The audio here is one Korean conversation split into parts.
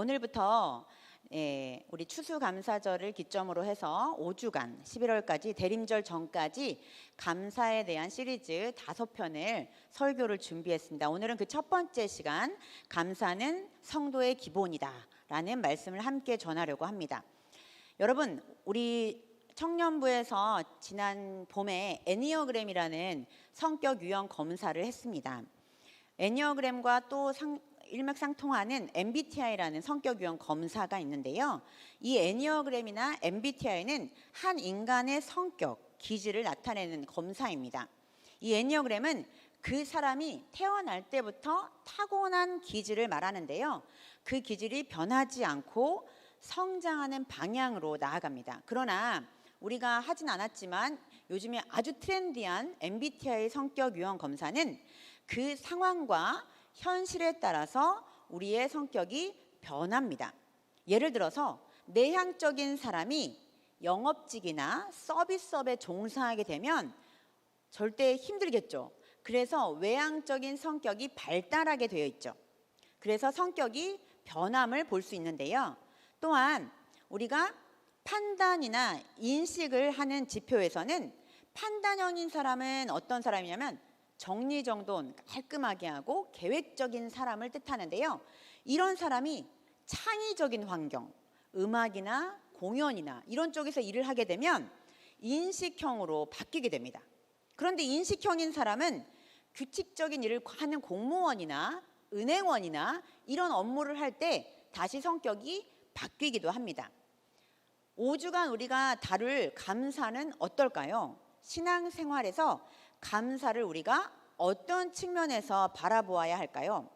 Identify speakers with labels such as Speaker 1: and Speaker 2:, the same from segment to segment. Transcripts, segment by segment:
Speaker 1: 오늘부터 예, 우리 추수감사절을 기점으로 해서 5주간 11월까지 대림절 전까지 감사에 대한 시리즈 다섯 편을 설교를 준비했습니다. 오늘은 그 첫 번째 시간 감사는 성도의 기본이다라는 말씀을 함께 전하려고 합니다. 여러분 우리 청년부에서 지난 봄에 애니어그램이라는 성격 유형 검사를 했습니다. 애니어그램과 또 상, 일맥상통하는 MBTI라는 성격 유형 검사가 있는데요. 이 애니어그램이나 MBTI는 한 인간의 성격, 기질을 나타내는 검사입니다. 이 애니어그램은 그 사람이 태어날 때부터 타고난 기질을 말하는데요. 그 기질이 변하지 않고 성장하는 방향으로 나아갑니다. 그러나 우리가 하진 않았지만 요즘에 아주 트렌디한 MBTI 성격 유형 검사는 그 상황과 현실에 따라서 우리의 성격이 변합니다. 예를 들어서 내향적인 사람이 영업직이나 서비스업에 종사하게 되면 절대 힘들겠죠. 그래서 외향적인 성격이 발달하게 되어 있죠. 그래서 성격이 변함을 볼 수 있는데요. 또한 우리가 판단이나 인식을 하는 지표에서는 판단형인 사람은 어떤 사람이냐면 정리정돈 깔끔하게 하고 계획적인 사람을 뜻하는데요. 이런 사람이 창의적인 환경, 음악이나 공연이나 이런 쪽에서 일을 하게 되면 인식형으로 바뀌게 됩니다. 그런데 인식형인 사람은 규칙적인 일을 하는 공무원이나 은행원이나 이런 업무를 할 때 다시 성격이 바뀌기도 합니다. 5주간 우리가 다룰 감사는 어떨까요? 신앙생활에서 감사를 우리가 어떤 측면에서 바라보아야 할까요?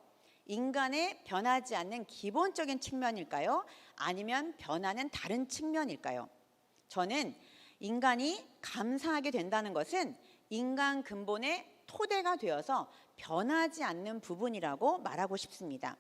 Speaker 1: 인간의 변하지 않는 기본적인 측면일까요? 아니면 변하는 다른 측면일까요? 저는 인간이 감사하게 된다는 것은 인간 근본의 토대가 되어서 변하지 않는 부분이라고 말하고 싶습니다.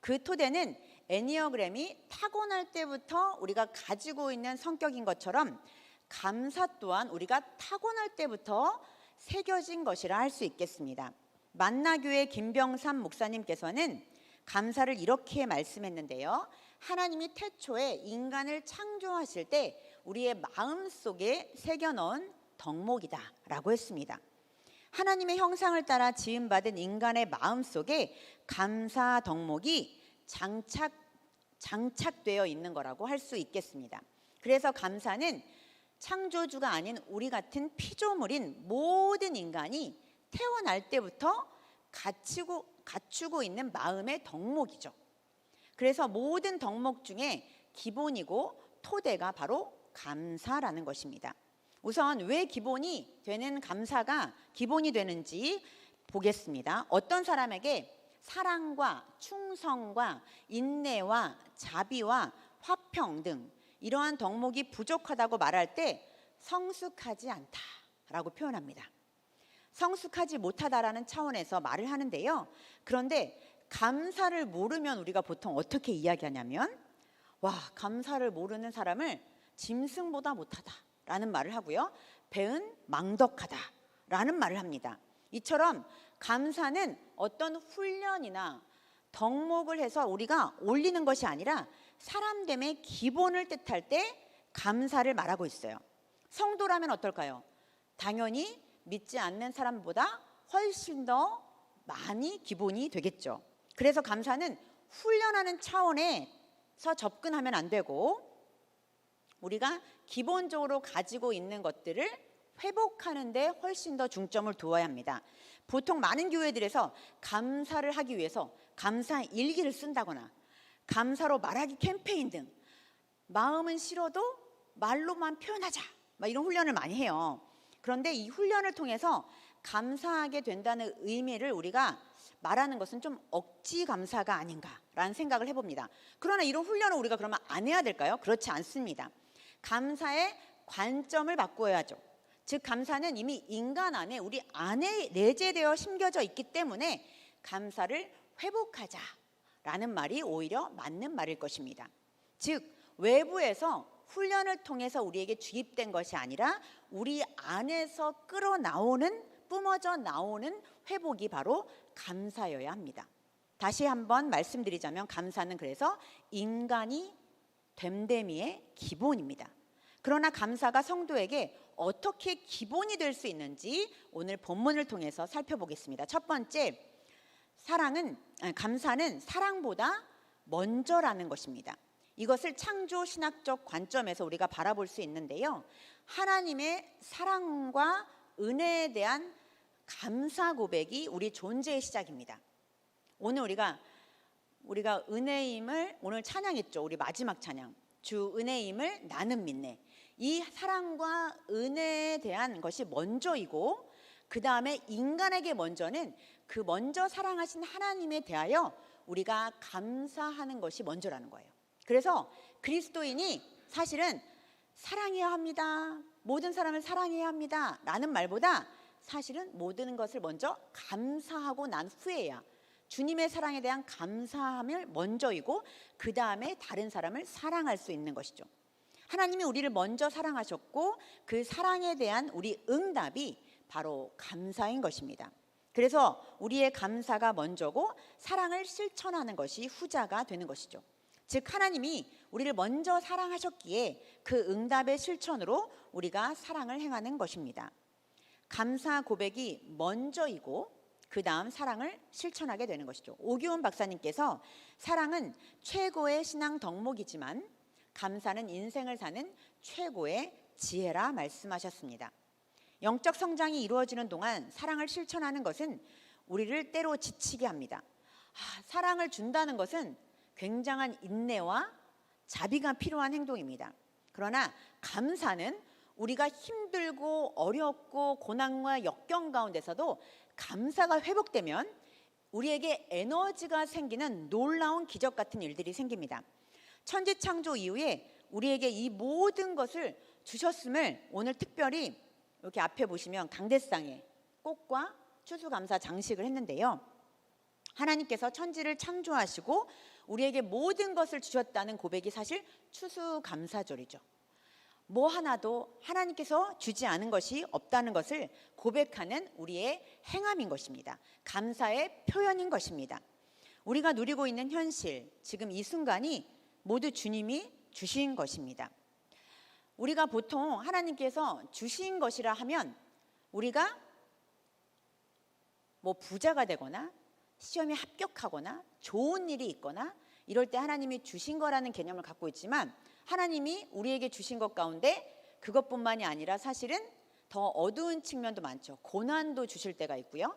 Speaker 1: 그 토대는 애니어그램이 타고날 때부터 우리가 가지고 있는 성격인 것처럼 감사 또한 우리가 타고날 때부터 새겨진 것이라 할 수 있겠습니다. 만나교회 김병삼 목사님께서는 감사를 이렇게 말씀했는데요. 하나님이 태초에 인간을 창조하실 때 우리의 마음 속에 새겨넣은 덕목이다라고 했습니다. 하나님의 형상을 따라 지음받은 인간의 마음 속에 감사 덕목이 장착 장착되어 있는 거라고 할 수 있겠습니다. 그래서 감사는 창조주가 아닌 우리 같은 피조물인 모든 인간이 태어날 때부터 갖추고, 갖추고 있는 마음의 덕목이죠. 그래서 모든 덕목 중에 기본이고 토대가 바로 감사라는 것입니다. 우선 왜 기본이 되는 감사가 기본이 되는지 보겠습니다. 어떤 사람에게 사랑과 충성과 인내와 자비와 화평 등 이러한 덕목이 부족하다고 말할 때 성숙하지 않다라고 표현합니다. 성숙하지 못하다라는 차원에서 말을 하는데요. 그런데 감사를 모르면 우리가 보통 어떻게 이야기하냐면 와, 감사를 모르는 사람을 짐승보다 못하다라는 말을 하고요. 배은 망덕하다라는 말을 합니다. 이처럼 감사는 어떤 훈련이나 덕목을 해서 우리가 올리는 것이 아니라 사람됨의 기본을 뜻할 때 감사를 말하고 있어요. 성도라면 어떨까요? 당연히 믿지 않는 사람보다 훨씬 더 많이 기본이 되겠죠. 그래서 감사는 훈련하는 차원에서 접근하면 안 되고 우리가 기본적으로 가지고 있는 것들을 회복하는데 훨씬 더 중점을 두어야 합니다. 보통 많은 교회들에서 감사를 하기 위해서 감사 일기를 쓴다거나 감사로 말하기 캠페인 등 마음은 싫어도 말로만 표현하자 막 이런 훈련을 많이 해요. 그런데 이 훈련을 통해서 감사하게 된다는 의미를 우리가 말하는 것은 좀 억지 감사가 아닌가라는 생각을 해봅니다. 그러나 이런 훈련을 우리가 그러면 안 해야 될까요? 그렇지 않습니다. 감사의 관점을 바꾸어야죠. 즉 감사는 이미 인간 안에 우리 안에 내재되어 심겨져 있기 때문에 감사를 회복하자 라는 말이 오히려 맞는 말일 것입니다. 즉 외부에서 훈련을 통해서 우리에게 주입된 것이 아니라 우리 안에서 끌어나오는 뿜어져 나오는 회복이 바로 감사여야 합니다. 다시 한번 말씀드리자면 감사는 그래서 인간이 됨됨이의 기본입니다. 그러나 감사가 성도에게 어떻게 기본이 될 수 있는지 오늘 본문을 통해서 살펴보겠습니다. 첫 번째, 사랑은 감사는 사랑보다 먼저라는 것입니다. 이것을 창조 신학적 관점에서 우리가 바라볼 수 있는데요. 하나님의 사랑과 은혜에 대한 감사 고백이 우리 존재의 시작입니다. 오늘 우리가 우리가 은혜임을 오늘 찬양했죠. 우리 마지막 찬양. 주 은혜임을 나는 믿네. 이 사랑과 은혜에 대한 것이 먼저이고 그 다음에 인간에게 먼저는 그 먼저 사랑하신 하나님에 대하여 우리가 감사하는 것이 먼저라는 거예요. 그래서 그리스도인이 사실은 사랑해야 합니다. 모든 사람을 사랑해야 합니다. 라는 말보다 사실은 모든 것을 먼저 감사하고 난 후에야 주님의 사랑에 대한 감사함을 먼저이고 그 다음에 다른 사람을 사랑할 수 있는 것이죠. 하나님이 우리를 먼저 사랑하셨고 그 사랑에 대한 우리 응답이 바로 감사인 것입니다. 그래서 우리의 감사가 먼저고 사랑을 실천하는 것이 후자가 되는 것이죠. 즉 하나님이 우리를 먼저 사랑하셨기에 그 응답의 실천으로 우리가 사랑을 행하는 것입니다. 감사 고백이 먼저이고 그 다음 사랑을 실천하게 되는 것이죠. 오기훈 박사님께서 사랑은 최고의 신앙 덕목이지만 감사는 인생을 사는 최고의 지혜라 말씀하셨습니다. 영적 성장이 이루어지는 동안 사랑을 실천하는 것은 우리를 때로 지치게 합니다. 아, 사랑을 준다는 것은 굉장한 인내와 자비가 필요한 행동입니다. 그러나 감사는 우리가 힘들고 어렵고 고난과 역경 가운데서도 감사가 회복되면 우리에게 에너지가 생기는 놀라운 기적 같은 일들이 생깁니다. 천지 창조 이후에 우리에게 이 모든 것을 주셨음을 오늘 특별히 이렇게 앞에 보시면 강대상에 꽃과 추수감사 장식을 했는데요. 하나님께서 천지를 창조하시고 우리에게 모든 것을 주셨다는 고백이 사실 추수감사절이죠. 뭐 하나도 하나님께서 주지 않은 것이 없다는 것을 고백하는 우리의 행함인 것입니다. 감사의 표현인 것입니다. 우리가 누리고 있는 현실, 지금 이 순간이 모두 주님이 주신 것입니다. 우리가 보통 하나님께서 주신 것이라 하면 우리가 뭐 부자가 되거나 시험에 합격하거나 좋은 일이 있거나 이럴 때 하나님이 주신 거라는 개념을 갖고 있지만 하나님이 우리에게 주신 것 가운데 그것뿐만이 아니라 사실은 더 어두운 측면도 많죠. 고난도 주실 때가 있고요.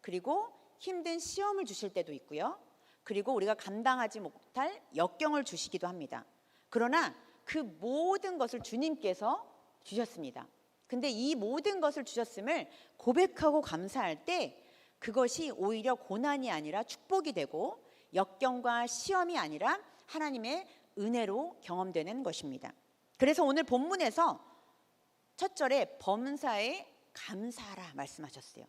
Speaker 1: 그리고 힘든 시험을 주실 때도 있고요. 그리고 우리가 감당하지 못할 역경을 주시기도 합니다. 그러나 그 모든 것을 주님께서 주셨습니다. 근데 이 모든 것을 주셨음을 고백하고 감사할 때 그것이 오히려 고난이 아니라 축복이 되고 역경과 시험이 아니라 하나님의 은혜로 경험되는 것입니다. 그래서 오늘 본문에서 첫 절에 범사에 감사라 말씀하셨어요.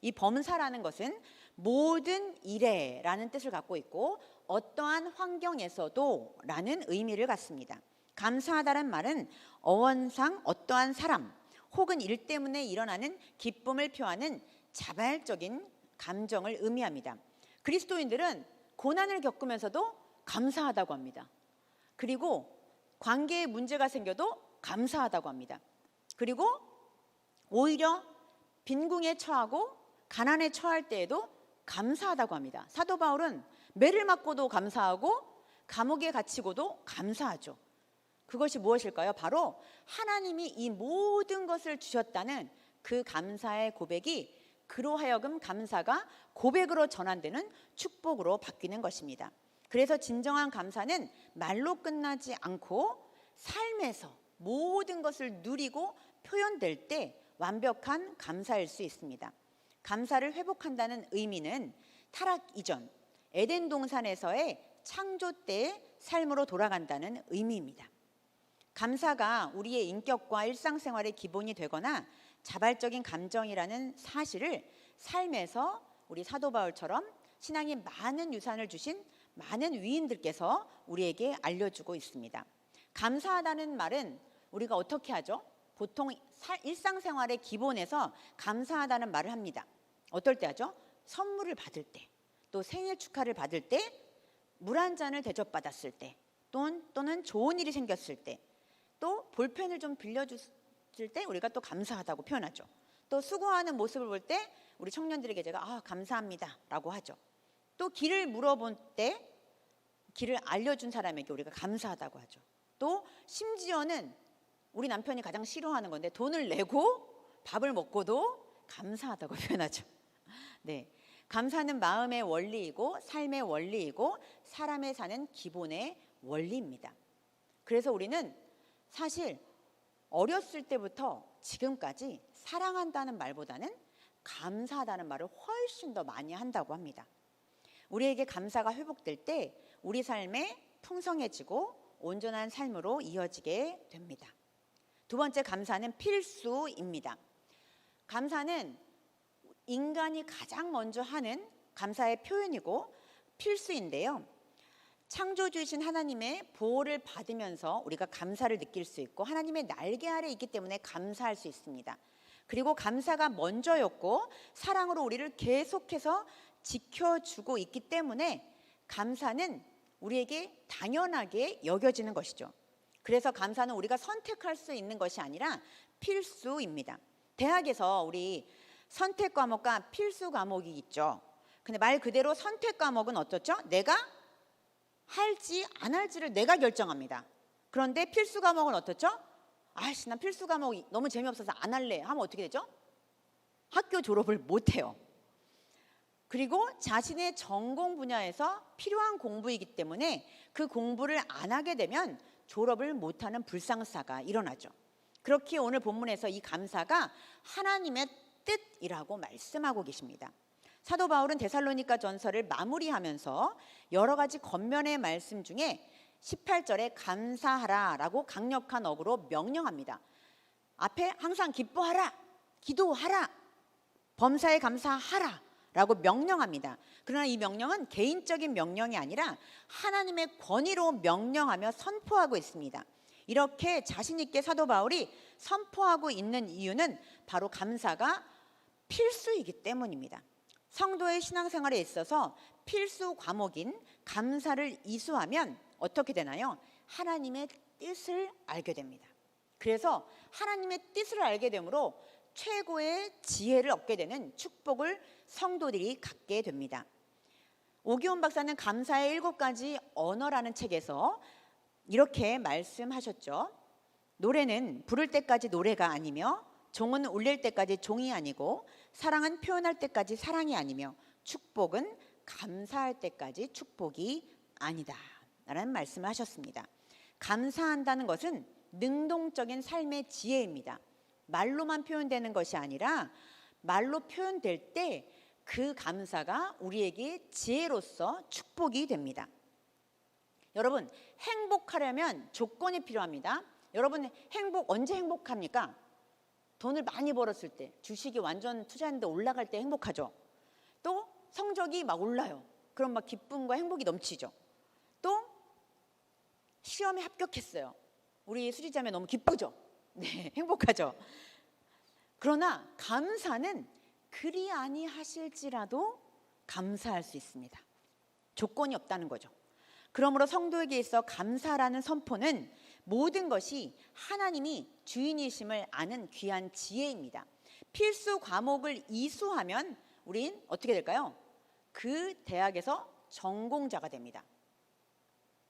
Speaker 1: 이 범사라는 것은 모든 일에라는 뜻을 갖고 있고 어떠한 환경에서도 라는 의미를 갖습니다. 감사하다는 말은 어원상 어떠한 사람 혹은 일 때문에 일어나는 기쁨을 표하는 자발적인 감정을 의미합니다. 그리스도인들은 고난을 겪으면서도 감사하다고 합니다. 그리고 관계에 문제가 생겨도 감사하다고 합니다. 그리고 오히려 빈궁에 처하고 가난에 처할 때에도 감사하다고 합니다. 사도 바울은 매를 맞고도 감사하고 감옥에 갇히고도 감사하죠. 그것이 무엇일까요? 바로 하나님이 이 모든 것을 주셨다는 그 감사의 고백이 그로 하여금 감사가 고백으로 전환되는 축복으로 바뀌는 것입니다. 그래서 진정한 감사는 말로 끝나지 않고 삶에서 모든 것을 누리고 표현될 때 완벽한 감사일 수 있습니다. 감사를 회복한다는 의미는 타락 이전 에덴 동산에서의 창조 때의 삶으로 돌아간다는 의미입니다. 감사가 우리의 인격과 일상생활의 기본이 되거나 자발적인 감정이라는 사실을 삶에서 우리 사도 바울처럼 신앙이 많은 유산을 주신 많은 위인들께서 우리에게 알려주고 있습니다. 감사하다는 말은 우리가 어떻게 하죠? 보통 일상생활의 기본에서 감사하다는 말을 합니다. 어떨 때 하죠? 선물을 받을 때. 또 생일 축하를 받을 때, 물 한 잔을 대접받았을 때, 또는, 좋은 일이 생겼을 때, 또 볼펜을 좀 빌려줬을 때 우리가 또 감사하다고 표현하죠. 또 수고하는 모습을 볼 때 우리 청년들에게 제가 아 감사합니다라고 하죠. 또 길을 물어본 때 길을 알려준 사람에게 우리가 감사하다고 하죠. 또 심지어는 우리 남편이 가장 싫어하는 건데 돈을 내고 밥을 먹고도 감사하다고 표현하죠. 네. 감사는 마음의 원리이고 삶의 원리이고 사람의 사는 기본의 원리입니다. 그래서 우리는 사실 어렸을 때부터 지금까지 사랑한다는 말보다는 감사하다는 말을 훨씬 더 많이 한다고 합니다. 우리에게 감사가 회복될 때 우리 삶에 풍성해지고 온전한 삶으로 이어지게 됩니다. 두 번째 감사는 필수입니다. 감사는 인간이 가장 먼저 하는 감사의 표현이고 필수인데요. 창조주이신 하나님의 보호를 받으면서 우리가 감사를 느낄 수 있고 하나님의 날개 아래 있기 때문에 감사할 수 있습니다. 그리고 감사가 먼저였고 사랑으로 우리를 계속해서 지켜주고 있기 때문에 감사는 우리에게 당연하게 여겨지는 것이죠. 그래서 감사는 우리가 선택할 수 있는 것이 아니라 필수입니다. 대학에서 우리 선택 과목과 필수 과목이 있죠. 근데 말 그대로 선택 과목은 어떻죠? 내가 할지 안 할지를 내가 결정합니다. 그런데 필수 과목은 어떻죠? 아씨, 난 필수 과목이 너무 재미없어서 안 할래 하면 어떻게 되죠? 학교 졸업을 못 해요. 그리고 자신의 전공 분야에서 필요한 공부이기 때문에 그 공부를 안 하게 되면 졸업을 못하는 불상사가 일어나죠. 그렇게 오늘 본문에서 이 감사가 하나님의 뜻이라고 말씀하고 계십니다. 사도 바울은 데살로니가 전서를 마무리하면서 여러 가지 겉면의 말씀 중에 18절에 감사하라라고 강력한 어구로 명령합니다. 앞에 항상 기뻐하라, 기도하라, 범사에 감사하라라고 명령합니다. 그러나 이 명령은 개인적인 명령이 아니라 하나님의 권위로 명령하며 선포하고 있습니다. 이렇게 자신 있게 사도 바울이 선포하고 있는 이유는 바로 감사가 필수이기 때문입니다. 성도의 신앙생활에 있어서 필수 과목인 감사를 이수하면 어떻게 되나요? 하나님의 뜻을 알게 됩니다. 그래서 하나님의 뜻을 알게 되므로 최고의 지혜를 얻게 되는 축복을 성도들이 갖게 됩니다. 오기훈 박사는 감사의 일곱 가지 언어라는 책에서 이렇게 말씀하셨죠. 노래는 부를 때까지 노래가 아니며 종은 울릴 때까지 종이 아니고 사랑은 표현할 때까지 사랑이 아니며 축복은 감사할 때까지 축복이 아니다. 라는 말씀을 하셨습니다. 감사한다는 것은 능동적인 삶의 지혜입니다. 말로만 표현되는 것이 아니라 말로 표현될 때 그 감사가 우리에게 지혜로서 축복이 됩니다. 여러분, 행복하려면 조건이 필요합니다. 여러분, 행복 언제 행복합니까? 돈을 많이 벌었을 때, 주식이 완전 투자했는데 올라갈 때 행복하죠. 또 성적이 막 올라요. 그럼 막 기쁨과 행복이 넘치죠. 또 시험에 합격했어요. 우리 수리자매 너무 기쁘죠. 네, 행복하죠. 그러나 감사는 그리 아니하실지라도 감사할 수 있습니다. 조건이 없다는 거죠. 그러므로 성도에게 있어 감사라는 선포는 모든 것이 하나님이 주인이심을 아는 귀한 지혜입니다. 필수 과목을 이수하면 우린 어떻게 될까요? 그 대학에서 전공자가 됩니다.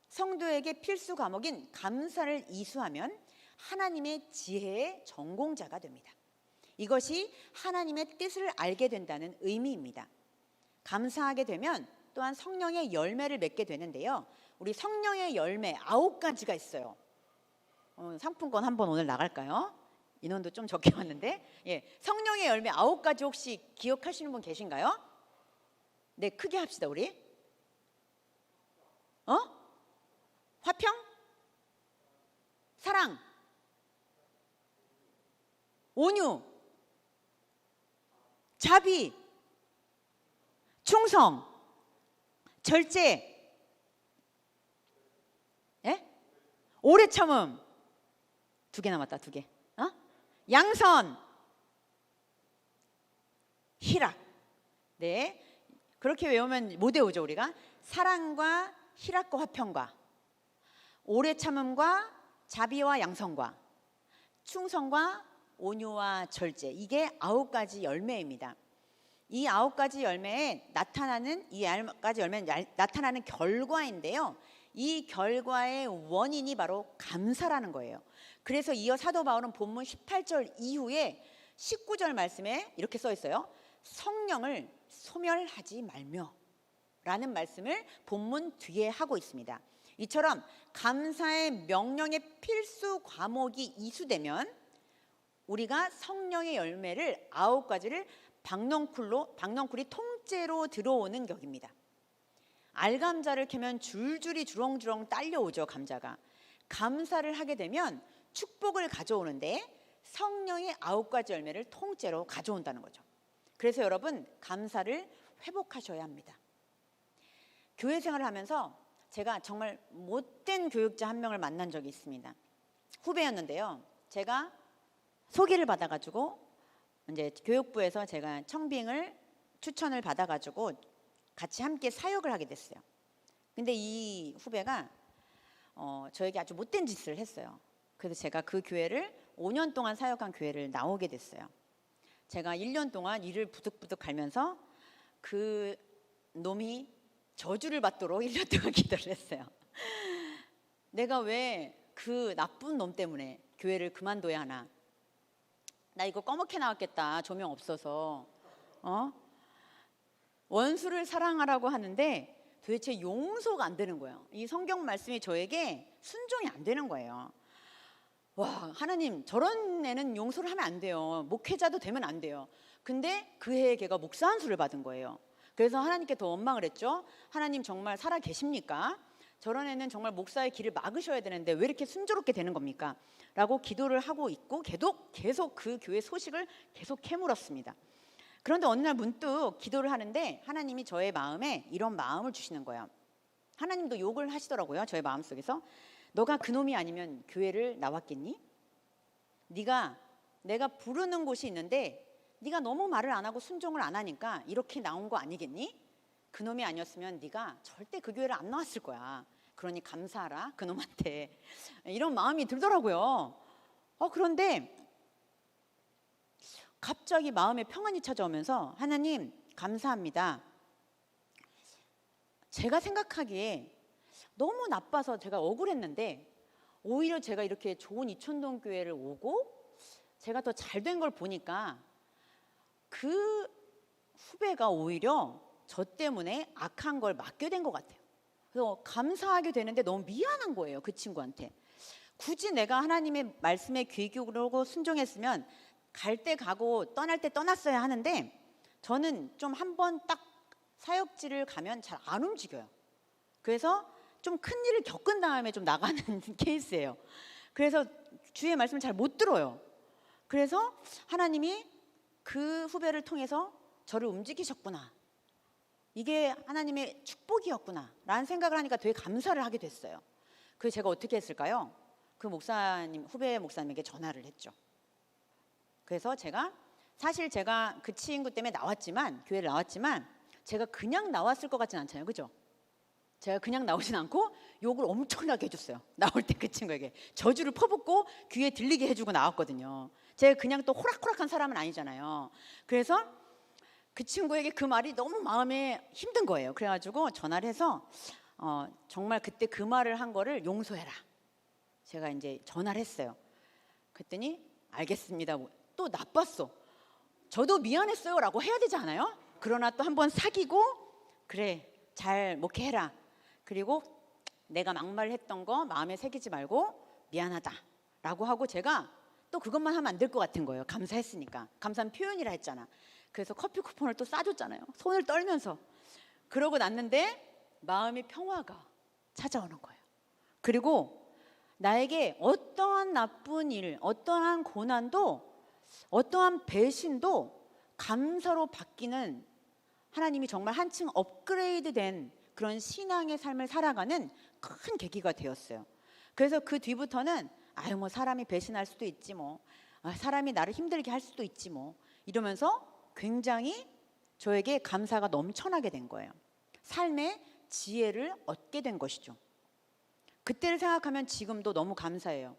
Speaker 1: 성도에게 필수 과목인 감사를 이수하면 하나님의 지혜의 전공자가 됩니다. 이것이 하나님의 뜻을 알게 된다는 의미입니다. 감사하게 되면 또한 성령의 열매를 맺게 되는데요. 우리 성령의 열매 아홉 가지가 있어요. 어, 상품권 한번 오늘 나갈까요? 인원도 좀 적게 왔는데, 예, 성령의 열매 아홉 가지 혹시 기억하시는 분 계신가요? 네, 크게 합시다 우리. 어? 화평? 사랑? 온유? 자비? 충성? 절제? 예? 오래 참음? 두 개 남았다 두 개. 어? 양선? 희락? 네. 그렇게 외우면 못 외우죠 우리가 사랑과 희락과 화평과 오래 참음과 자비와 양성과 충성과 온유와 절제 이게 아홉 가지 열매입니다. 이 아홉 가지 열매에 나타나는 이 아홉 가지 열매는 날- 나타나는 결과인데요. 이 결과의 원인이 바로 감사라는 거예요. 그래서 이어 사도 바울은 본문 18절 이후에 19절 말씀에 이렇게 써 있어요. 성령을 소멸하지 말며 라는 말씀을 본문 뒤에 하고 있습니다. 이처럼 감사의 명령의 필수 과목이 이수되면 우리가 성령의 열매를 아홉 가지를 박넝쿨로 박넝쿨이 통째로 들어오는 격입니다. 알 감자를 캐면 줄줄이 주렁주렁 딸려오죠 감자가. 감사를 하게 되면 축복을 가져오는데 성령의 아홉 가지 열매를 통째로 가져온다는 거죠. 그래서 여러분 감사를 회복하셔야 합니다. 교회 생활을 하면서 제가 정말 못된 교육자 한 명을 만난 적이 있습니다. 후배였는데요. 제가 소개를 받아가지고 이제 교육부에서 제가 청빙을 추천을 받아가지고 같이 함께 사역을 하게 됐어요. 근데 이 후배가 어, 저에게 아주 못된 짓을 했어요. 그래서 제가 그 교회를 5년 동안 사역한 교회를 나오게 됐어요. 제가 1년 동안 일을 부득부득 갈면서 그 놈이 저주를 받도록 1년 동안 기도를 했어요. 내가 왜 그 나쁜 놈 때문에 교회를 그만둬야 하나? 나 이거 꺼멓게 나왔겠다. 조명 없어서. 어? 원수를 사랑하라고 하는데 도대체 용서가 안 되는 거예요. 이 성경 말씀이 저에게 순종이 안 되는 거예요. 와, 하나님, 저런 애는 용서를 하면 안 돼요. 목회자도 되면 안 돼요. 근데 그 해에 걔가 목사 한 수를 받은 거예요. 그래서 하나님께 더 원망을 했죠. 하나님 정말 살아 계십니까? 저런 애는 정말 목사의 길을 막으셔야 되는데 왜 이렇게 순조롭게 되는 겁니까? 라고 기도를 하고 있고 계속 계속 그 교회 소식을 계속 캐물었습니다. 그런데 어느 날 문득 기도를 하는데 하나님이 저의 마음에 이런 마음을 주시는 거예요. 하나님도 욕을 하시더라고요. 저의 마음 속에서 너가 그놈이 아니면 교회를 나왔겠니? 네가 내가 부르는 곳이 있는데 네가 너무 말을 안 하고 순종을 안 하니까 이렇게 나온 거 아니겠니? 그놈이 아니었으면 네가 절대 그 교회를 안 나왔을 거야. 그러니 감사하라 그놈한테 이런 마음이 들더라고요. 어 그런데 갑자기 마음에 평안이 찾아오면서 하나님 감사합니다. 제가 생각하기에 너무 나빠서 제가 억울했는데 오히려 제가 이렇게 좋은 이촌동 교회를 오고 제가 더 잘 된 걸 보니까 그 후배가 오히려 저 때문에 악한 걸 맡게 된 것 같아요. 그래서 감사하게 되는데 너무 미안한 거예요. 그 친구한테. 굳이 내가 하나님의 말씀에 귀 기울이고 순종했으면 갈 때 가고 떠날 때 떠났어야 하는데 저는 좀 한 번 딱 사역지를 가면 잘 안 움직여요. 그래서 좀 큰 일을 겪은 다음에 좀 나가는 케이스예요. 그래서 주의 말씀을 잘 못 들어요. 그래서 하나님이 그 후배를 통해서 저를 움직이셨구나. 이게 하나님의 축복이었구나. 라는 생각을 하니까 되게 감사를 하게 됐어요. 그래서 제가 어떻게 했을까요? 그 목사님, 후배 목사님에게 전화를 했죠. 그래서 제가 사실 제가 그 친구 때문에 나왔지만, 교회를 나왔지만, 제가 그냥 나왔을 것 같진 않잖아요. 그죠? 제가 그냥 나오진 않고 욕을 엄청나게 해줬어요. 나올 때 그 친구에게 저주를 퍼붓고 귀에 들리게 해주고 나왔거든요. 제가 그냥 또 호락호락한 사람은 아니잖아요. 그래서 그 친구에게 그 말이 너무 마음에 힘든 거예요. 그래가지고 전화를 해서 어, 정말 그때 그 말을 한 거를 용서해라. 제가 이제 전화를 했어요. 그랬더니 알겠습니다. 또 나빴어. 저도 미안했어요 라고 해야 되지 않아요? 그러나 또 한 번 사귀고 그래 잘 목회해라. 그리고 내가 막말을 했던 거 마음에 새기지 말고 미안하다 라고 하고 제가 또 그것만 하면 안 될 것 같은 거예요. 감사했으니까 감사한 표현이라 했잖아. 그래서 커피 쿠폰을 또 싸줬잖아요. 손을 떨면서 그러고 났는데 마음의 평화가 찾아오는 거예요. 그리고 나에게 어떠한 나쁜 일, 어떠한 고난도, 어떠한 배신도 감사로 바뀌는 하나님이 정말 한층 업그레이드 된 그런 신앙의 삶을 살아가는 큰 계기가 되었어요. 그래서 그 뒤부터는 아유 뭐 사람이 배신할 수도 있지 뭐 아, 사람이 나를 힘들게 할 수도 있지 뭐 이러면서 굉장히 저에게 감사가 넘쳐나게 된 거예요. 삶의 지혜를 얻게 된 것이죠. 그때를 생각하면 지금도 너무 감사해요.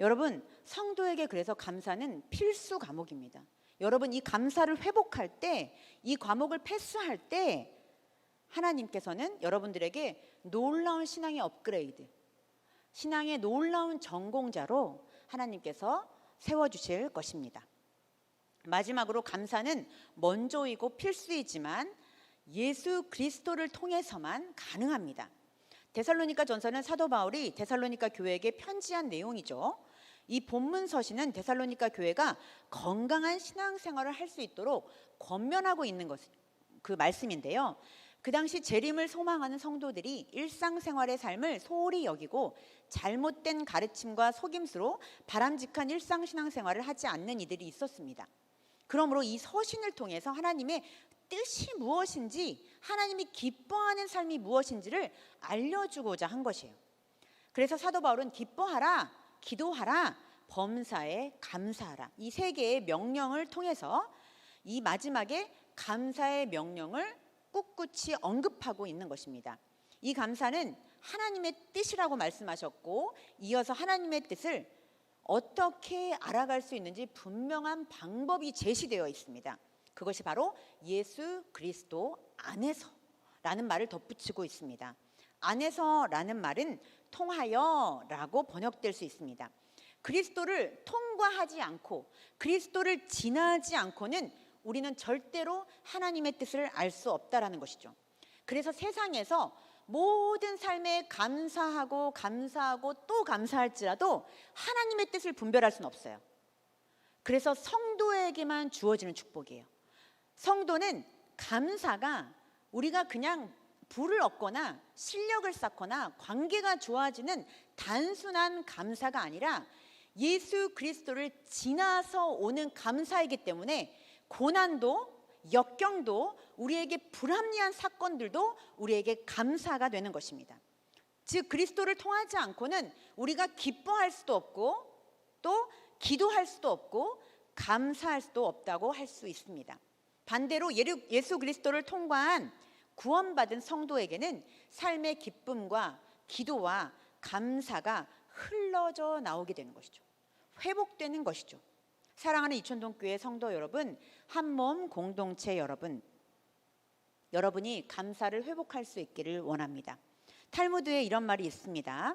Speaker 1: 여러분, 성도에게 그래서 감사는 필수 과목입니다. 여러분, 이 감사를 회복할 때, 이 과목을 패스할 때, 하나님께서는 여러분들에게 놀라운 신앙의 업그레이드, 신앙의 놀라운 전공자로 하나님께서 세워주실 것입니다. 마지막으로 감사는 먼저이고 필수이지만 예수 그리스도를 통해서만 가능합니다. 데살로니가 전서는 사도 바울이 데살로니가 교회에게 편지한 내용이죠. 이 본문 서신은 데살로니가 교회가 건강한 신앙생활을 할 수 있도록 권면하고 있는 것, 그 말씀인데요. 그 당시 재림을 소망하는 성도들이 일상생활의 삶을 소홀히 여기고 잘못된 가르침과 속임수로 바람직한 일상신앙생활을 하지 않는 이들이 있었습니다. 그러므로 이 서신을 통해서 하나님의 뜻이 무엇인지 하나님이 기뻐하는 삶이 무엇인지를 알려주고자 한 것이에요. 그래서 사도 바울은 기뻐하라, 기도하라, 범사에 감사하라 이 세 개의 명령을 통해서 이 마지막에 감사의 명령을 꿋꿋이 언급하고 있는 것입니다. 이 감사는 하나님의 뜻이라고 말씀하셨고 이어서 하나님의 뜻을 어떻게 알아갈 수 있는지 분명한 방법이 제시되어 있습니다. 그것이 바로 예수 그리스도 안에서라는 말을 덧붙이고 있습니다. 안에서라는 말은 통하여 라고 번역될 수 있습니다. 그리스도를 통과하지 않고 그리스도를 지나지 않고는 우리는 절대로 하나님의 뜻을 알 수 없다라는 것이죠. 그래서 세상에서 모든 삶에 감사하고 감사하고 또 감사할지라도 하나님의 뜻을 분별할 수는 없어요. 그래서 성도에게만 주어지는 축복이에요. 성도는 감사가 우리가 그냥 부를 얻거나 실력을 쌓거나 관계가 좋아지는 단순한 감사가 아니라 예수 그리스도를 지나서 오는 감사이기 때문에 고난도 역경도 우리에게 불합리한 사건들도 우리에게 감사가 되는 것입니다. 즉 그리스도를 통하지 않고는 우리가 기뻐할 수도 없고 또 기도할 수도 없고 감사할 수도 없다고 할 수 있습니다. 반대로 예수 그리스도를 통과한 구원받은 성도에게는 삶의 기쁨과 기도와 감사가 흘러져 나오게 되는 것이죠. 회복되는 것이죠. 사랑하는 이천동 교회 성도 여러분, 한 몸 공동체 여러분, 여러분이 감사를 회복할 수 있기를 원합니다. 탈무드에 이런 말이 있습니다.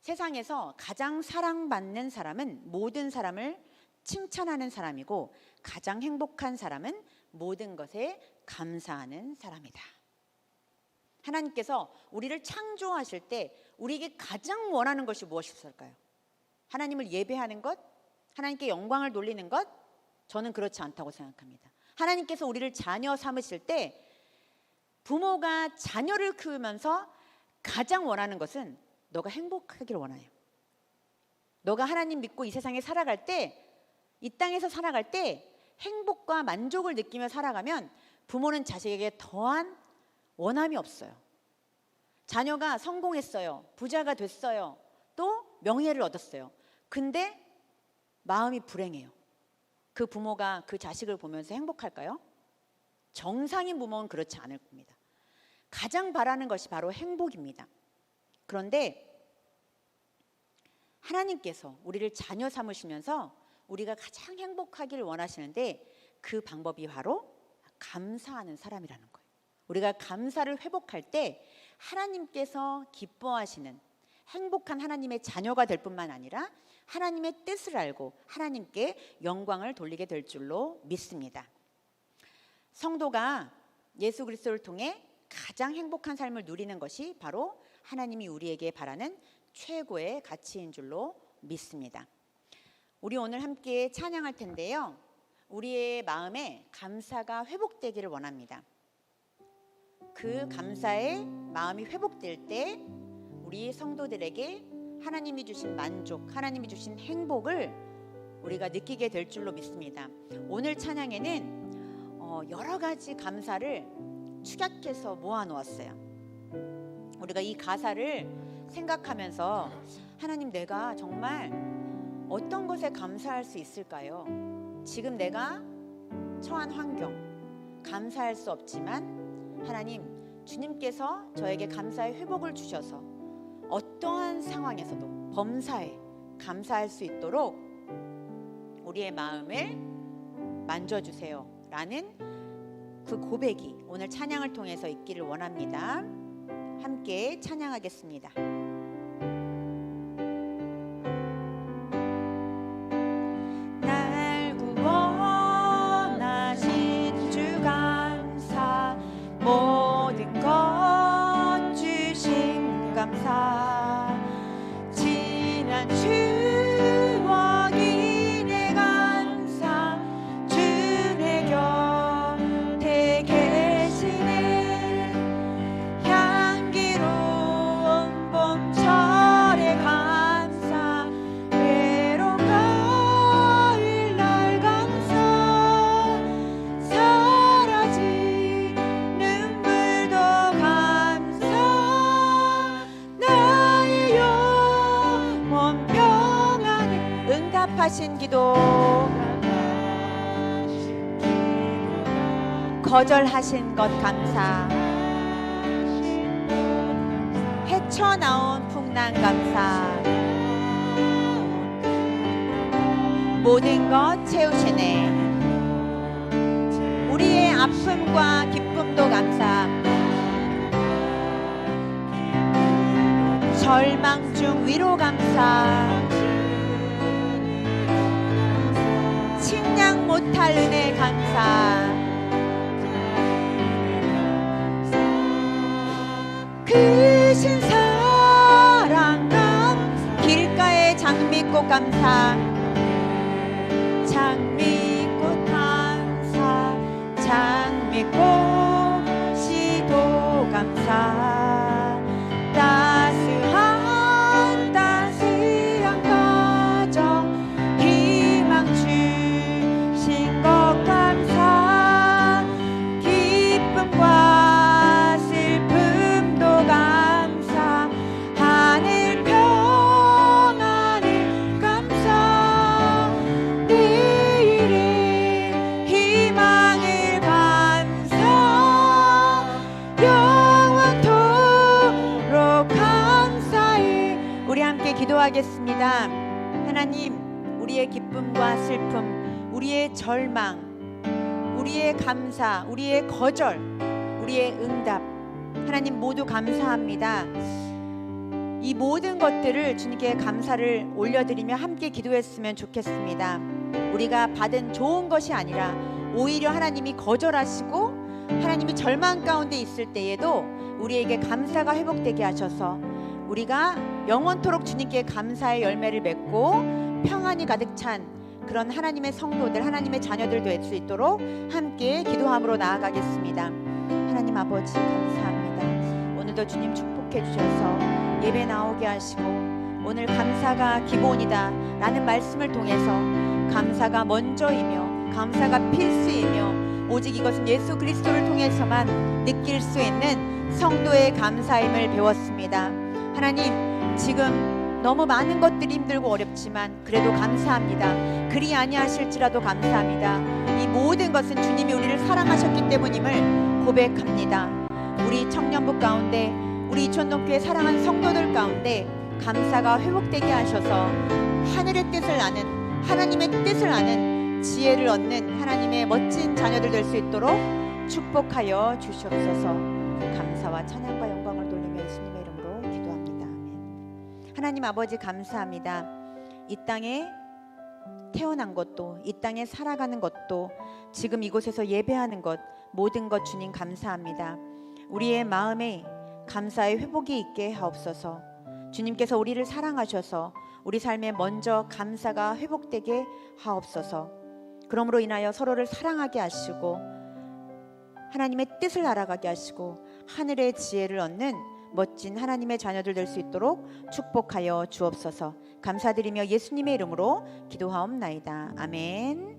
Speaker 1: 세상에서 가장 사랑받는 사람은 모든 사람을 칭찬하는 사람이고 가장 행복한 사람은 모든 것에 감사하는 사람이다. 하나님께서 우리를 창조하실 때 우리에게 가장 원하는 것이 무엇이었을까요? 하나님을 예배하는 것, 하나님께 영광을 돌리는 것 저는 그렇지 않다고 생각합니다. 하나님께서 우리를 자녀 삼으실 때 부모가 자녀를 키우면서 가장 원하는 것은 너가 행복하기를 원해요. 너가 하나님 믿고 이 세상에 살아갈 때, 이 땅에서 살아갈 때 행복과 만족을 느끼며 살아가면 부모는 자식에게 더한 원함이 없어요. 자녀가 성공했어요. 부자가 됐어요. 또 명예를 얻었어요. 근데 마음이 불행해요. 그 부모가 그 자식을 보면서 행복할까요? 정상인 부모는 그렇지 않을 겁니다. 가장 바라는 것이 바로 행복입니다. 그런데 하나님께서 우리를 자녀 삼으시면서 우리가 가장 행복하기를 원하시는데 그 방법이 바로 감사하는 사람이라는 거예요. 우리가 감사를 회복할 때 하나님께서 기뻐하시는 행복한 하나님의 자녀가 될 뿐만 아니라 하나님의 뜻을 알고 하나님께 영광을 돌리게 될 줄로 믿습니다. 성도가 예수 그리스도를 통해 가장 행복한 삶을 누리는 것이 바로 하나님이 우리에게 바라는 최고의 가치인 줄로 믿습니다. 우리 오늘 함께 찬양할 텐데요. 우리의 마음에 감사가 회복되기를 원합니다. 그 감사의 마음이 회복될 때 우리 성도들에게 하나님이 주신 만족, 하나님이 주신 행복을 우리가 느끼게 될 줄로 믿습니다. 오늘 찬양에는 어, 여러 가지 감사를 축약해서 모아 놓았어요. 우리가 이 가사를 생각하면서 하나님 내가 정말 어떤 것에 감사할 수 있을까요? 지금 내가 처한 환경, 감사할 수 없지만 하나님 주님께서 저에게 감사의 회복을 주셔서 어떠한 상황에서도 범사에 감사할 수 있도록 우리의 마음을 만져주세요. 라는 그 고백이 오늘 찬양을 통해서 있기를 원합니다. 함께 찬양하겠습니다. 응답하신 기도. 거절하신 것 감사. 헤쳐나온 풍랑 감사. 모든 것 채우시네. 우리의 아픔과 기쁨도 감사. 절망 중 위로 감사 침략 못할 은혜 감사. 크신 사랑 감 길가의 장미꽃 감사. 장미꽃 감사 장미꽃이도 감사 기도하겠습니다. 하나님 우리의 기쁨과 슬픔 우리의 절망 우리의 감사 우리의 거절 우리의 응답. 하나님 모두 감사합니다. 이 모든 것들을 주님께 감사를 올려드리며 함께 기도했으면 좋겠습니다. 우리가 받은 좋은 것이 아니라 오히려 하나님이 거절하시고 하나님이 절망 가운데 있을 때에도 우리에게 감사가 회복되게 하셔서 우리가 영원토록 주님께 감사의 열매를 맺고 평안이 가득 찬 그런 하나님의 성도들, 하나님의 자녀들 될 수 있도록 함께 기도함으로 나아가겠습니다. 하나님 아버지 감사합니다. 오늘도 주님 축복해 주셔서 예배 나오게 하시고 오늘 감사가 기본이다 라는 말씀을 통해서 감사가 먼저이며 감사가 필수이며 오직 이것은 예수 그리스도를 통해서만 느낄 수 있는 성도의 감사임을 배웠습니다. 하나님 지금 너무 많은 것들이 힘들고 어렵지만 그래도 감사합니다. 그리 아니하실지라도 감사합니다. 이 모든 것은 주님이 우리를 사랑하셨기 때문임을 고백합니다. 우리 청년부 가운데 우리 이촌동교회 사랑하는 성도들 가운데 감사가 회복되게 하셔서 하늘의 뜻을 아는 하나님의 뜻을 아는 지혜를 얻는 하나님의 멋진 자녀들 될 수 있도록 축복하여 주시옵소서. 감사와 찬양과 영광 하나님 아버지 감사합니다. 이 땅에 태어난 것도 이 땅에 살아가는 것도 지금 이곳에서 예배하는 것 모든 것 주님 감사합니다. 우리의 마음에 감사의 회복이 있게 하옵소서. 주님께서 우리를 사랑하셔서 우리 삶에 먼저 감사가 회복되게 하옵소서. 그러므로 인하여 서로를 사랑하게 하시고 하나님의 뜻을 알아가게 하시고 하늘의 지혜를 얻는 멋진 하나님의 자녀들 될 수 있도록 축복하여 주옵소서. 감사드리며 예수님의 이름으로 기도하옵나이다. 아멘.